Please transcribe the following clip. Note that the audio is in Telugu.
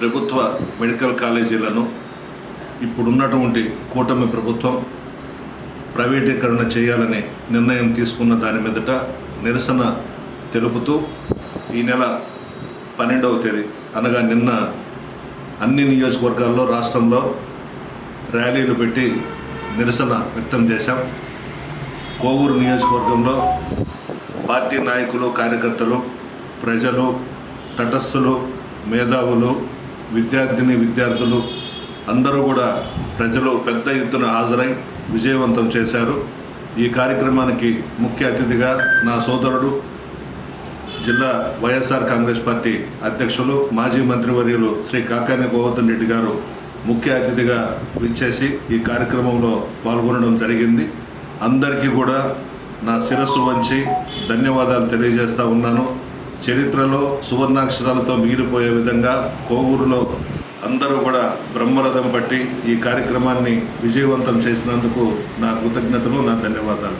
ప్రభుత్వ మెడికల్ కాలేజీలను ఇప్పుడున్నటువంటి కూటమి ప్రభుత్వం ప్రైవేటీకరణ చేయాలని నిర్ణయం తీసుకున్న దాని మీదట నిరసన తెలుపుతూ ఈ నెల పన్నెండవ తేదీ అనగా నిన్న అన్ని నియోజకవర్గాల్లో రాష్ట్రంలో ర్యాలీలు పెట్టి నిరసన వ్యక్తం చేశాం. కోవూరు నియోజకవర్గంలో పార్టీ నాయకులు కార్యకర్తలు ప్రజలు తటస్థులు మేధావులు విద్యార్థిని విద్యార్థులు అందరూ కూడా ప్రజలు పెద్ద ఎత్తున హాజరై విజయవంతం చేశారు. ఈ కార్యక్రమానికి ముఖ్య అతిథిగా నా సోదరుడు జిల్లా వైఎస్ఆర్ కాంగ్రెస్ పార్టీ అధ్యక్షులు మాజీ మంత్రివర్యులు శ్రీ కాకాని గోవర్ధన్ రెడ్డి గారు ముఖ్య అతిథిగా విచ్చేసి ఈ కార్యక్రమంలో పాల్గొనడం జరిగింది. అందరికీ కూడా నా శిరస్సు వంచి ధన్యవాదాలు తెలియజేస్తా ఉన్నాను. చరిత్రలో సువర్ణాక్షరాలతో మిగిలిపోయే విధంగా కోవూరులో అందరూ కూడా బ్రహ్మరథం పట్టి ఈ కార్యక్రమాన్ని విజయవంతం చేసినందుకు నా కృతజ్ఞతలు నా ధన్యవాదాలు.